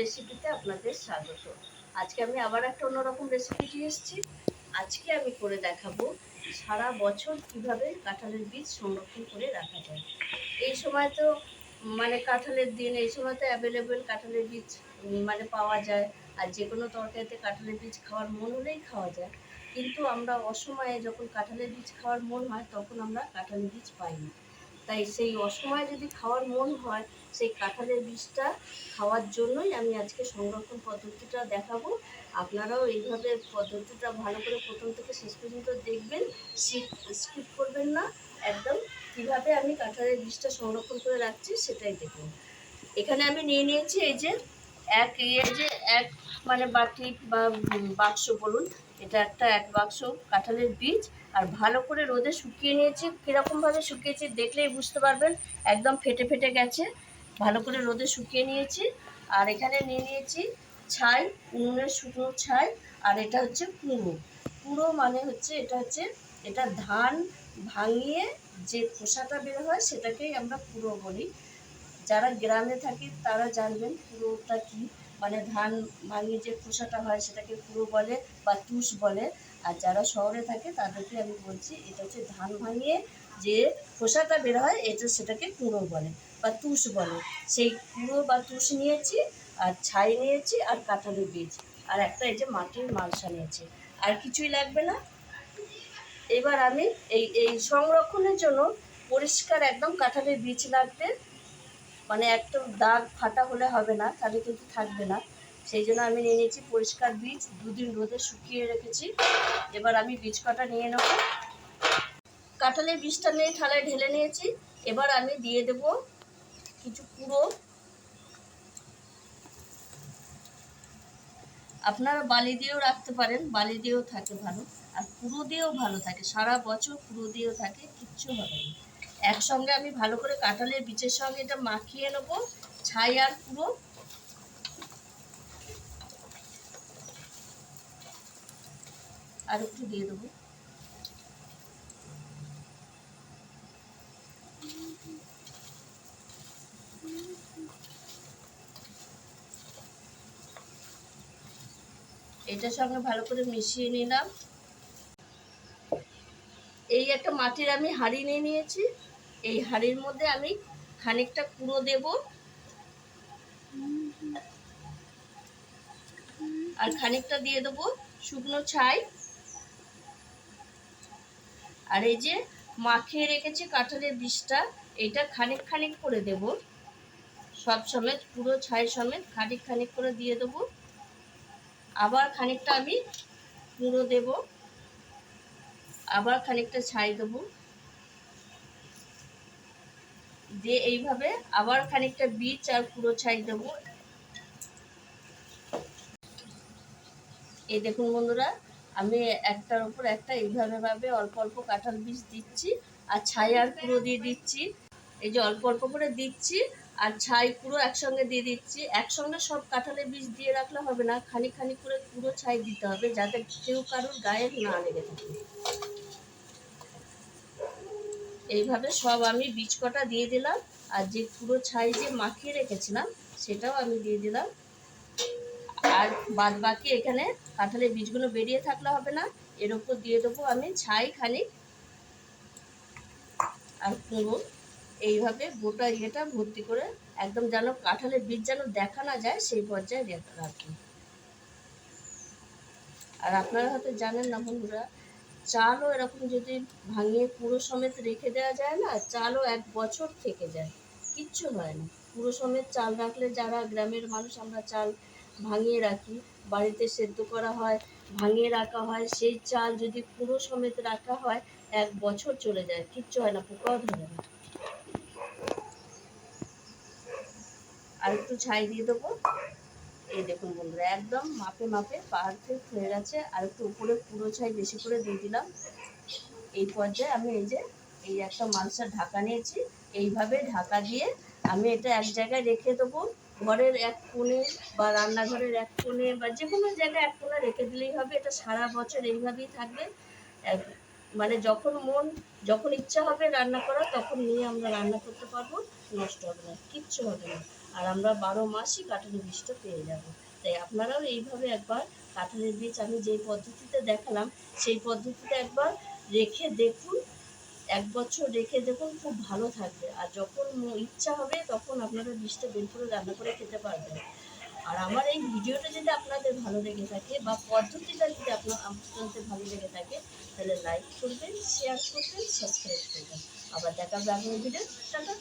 রেসিপিতে আপনাদের স্বাগত। আজকে আমি আবার একটা অন্যরকম রেসিপি এসেছি। আজকে আমি করে দেখাবো সারা বছর কীভাবে কাঁঠালের বীজ সংরক্ষণ করে রাখা যায়। এই সময় তো মানে কাঁঠালের দিন, এই সময় তো অ্যাভেলেবেল কাঁঠালের বীজ মানে পাওয়া যায়। আর যে কোনো তরকারিতে কাঁঠালের বীজ খাওয়ার মন হলেই খাওয়া যায়। কিন্তু আমরা অসময়ে যখন কাঁঠালের বীজ খাওয়ার মন হয়, তখন আমরা কাঁঠালের বীজ পাই না তাই সেই অসময়ে যদি খাওয়ার মন হয়, সেই কাঁঠালের বীজটা খাওয়ার জন্যই আমি আজকে সংরক্ষণ পদ্ধতিটা দেখাবো। আপনারাও এইভাবে পদ্ধতিটা ভালো করে প্রথম থেকে শেষ পর্যন্ত দেখবেন স্কিপ করবেন না। একদম কীভাবে আমি কাঁঠালের বীজটা সংরক্ষণ করে রাখছি সেটাই দেখুন। এখানে আমি নিয়ে নিয়েছি এই যে এক ইয়ে যে এক মানে বাটি বা বাক্স বলুন। এটা একটা এক বাক্স কাঁঠালের বীজ। আর ভালো করে রোদে শুকিয়ে নিয়েছি। কীরকমভাবে শুকিয়েছি দেখলেই বুঝতে পারবেন, একদম ফেটে ফেটে গেছে। ভালো করে রোদে শুকিয়ে নিয়েছি। আর এখানে নিয়ে নিয়েছি ছাই উনুনের শুকনো ছাই, আর এটা হচ্ছে কুঁড়ো কুঁড়ো মানে হচ্ছে, এটা হচ্ছে, এটা ধান ভাঙিয়ে যে খোসাটা বের হয় সেটাকেই আমরা কুঁড়ো বলি। যারা গ্রামে থাকে তারা জানবেন কুড়োটা কি। মানে ধান ভাঙিয়ে যে খোসাটা হয় সেটাকে কুড়ো বলে বা তুষ বলে। আর যারা শহরে থাকে তাদেরকে আমি বলছি, এটা হচ্ছে ধান ভাঙিয়ে যে খোসাটা বের হয়, এটা সেটাকে কুঁড়ো বলে বা তুষ বলে। সেই কুঁড়ো বা তুষ নিয়েছি, আর ছাই নিয়েছি, আর কাঁঠালের বীজ। আর একটা এই যে মাটির মালসা নিয়েছি। আর কিছুই লাগবে না। এবার আমি এই এই সংরক্ষণের জন্য পরিষ্কার একদম কাঁঠালের বীজ লাগবে। মানে একদম দাগ ফাটা হলে হবে না, তাহলে কিন্তু থাকবে না। সেই জন্য আমি নিয়ে নিয়েছি পরিষ্কার বীজ, দুদিন রোদে শুকিয়ে রেখেছি। এবার আমি বীজ কটা নিয়ে নেব। কাঁঠালের বীজটা নিয়ে থালায় ঢেলে নিয়েছি। এবার আমি দিয়ে দেব কিছু কুড়ো। আপনারা বালি দিয়েও রাখতে পারেন, বালি দিয়েও থাকে ভালো। আর কুড়ো দিয়েও ভালো থাকে। সারা বছর কুড়ো দিয়েও থাকে, কিচ্ছু হবে না। একসঙ্গে আমি ভালো করে কাঁঠালের বীজের সঙ্গে এটা মাখিয়ে নেব, ছাই আর কুড়ো আর একটু দিয়ে দেবো। এটার সঙ্গে ভালো করে মিশিয়ে নিলাম। এই একটা মাটির আমি হাঁড়ি নিয়ে নিয়েছি। এই হাঁড়ির মধ্যে আমি খানিকটা কুড়ো দেব। আর খানিকটা দিয়ে দেবো শুকনো ছাই। আর এই যে মাখিয়ে রেখেছি কাঁঠালের বীজটা এটা খানিক খানিক করে দেব। সব সমেত পুরো ছাই সমেত খানিক খানিক করে দিয়ে দেবো। আবার খানিকটা আমি কুড়ো দেবো। আবার খানিকটা ছাই দেবো। দিয়ে এইভাবে আবার খানিকটা বীজ আর পুরো ছাই দেবো। এই দেখুন বন্ধুরা, আমি একটার উপর একটা এইভাবে ভাবে অল্প অল্প কাঁঠাল বীজ দিচ্ছি, আর ছাই আর পুরো দিয়ে দিচ্ছি। এই যে অল্প অল্প করে দিচ্ছি, আর ছাই পুরো একসঙ্গে দিয়ে দিচ্ছি। একসঙ্গে সব কাঁঠালের বীজ দিয়ে রাখলে হবে না, খানিক খানিক করে পুরো ছাই দিতে হবে, যাতে কেউ কারোর গায়ে না লেগে থাকে। এইভাবে সব আমি বীজ কটা দিয়ে দিলাম, আর যে পুরো ছাই যে মাখিয়ে রেখেছিলাম, সেটাও আমি দিয়ে দিলাম। আর বাদ বাকি এখানে কাঁঠালের বীজগুলো বেরিয়ে থাকলে হবে না, এর উপর দিয়ে দেবো আমি ছাই খানিক আর কুঁড়ো এইভাবে গোটা ইয়েটা ভর্তি করে একদম যেন কাঁঠালের বীজ যেন দেখা না যায়, সেই পর্যায়ে রেখে আর আপনারা হয়তো জানেন না বন্ধুরা চালও এরকম যদি ভাঙিয়ে পুরো সমেত রেখে দেওয়া যায় না, চালও এক বছর থেকে যায়। কিচ্ছু হয় না। পুরো সমেত চাল রাখলে যারা গ্রামের মানুষ, আমরা চাল ভাঙিয়ে রাখি। বাড়িতে সেদ্ধ করা হয়, ভাঙিয়ে রাখা হয়। সেই চাল যদি পুরো সমেত রাখা হয়, এক বছর চলে যায়। কিচ্ছু হয় না, পোকাও ধরে না। আর একটু ছাই দিয়ে দেবো। এই দেখুন বন্ধুরা, একদম মাপে মাপে পারফেক্ট হয়ে গেছে। আর একটু উপরে পুরো ছাই বেশি করে দিয়ে দিলাম। এই পর্যায়ে আমি এই যে, এই একটা মালসার ঢাকা নিয়েছি। এইভাবে ঢাকা দিয়ে আমি এটা এক জায়গায় রেখে দেবো। ঘরের এক কোণে বা রান্নাঘরের এক কোণে বা যে কোনো জায়গায় এক কোণে রেখে দিলেই হবে। এটা সারা বছর এইভাবেই থাকবে। মানে যখন মন, যখন ইচ্ছা হবে রান্না করা, তখন নিয়ে আমরা রান্না করতে পারব, নষ্ট হবে না, কিচ্ছু হবে না। আর আমরা বারো মাসই কাঁঠালের বীজটা পেয়ে যাব। তাই আপনারাও এইভাবে একবার কাঁঠালের বীজ আমি যেই পদ্ধতিতে দেখালাম, সেই পদ্ধতিতে একবার রেখে দেখুন, এক বছর রেখে দেখুন, খুব ভালো থাকবে। আর যখন ইচ্ছা হবে, তখন আপনারা বীজটা বের করে রান্না করে খেতে পারবেন। আর আমার এই ভিডিওটা যদি আপনাদের ভালো লেগে থাকে বা পদ্ধতিটা যদি আপনার আপনাদের ভালো লেগে থাকে, তাহলে লাইক করবেন শেয়ার করবেন সাবস্ক্রাইব করবেন। আবার দেখা হবে আপনার ভিডিও টাটা।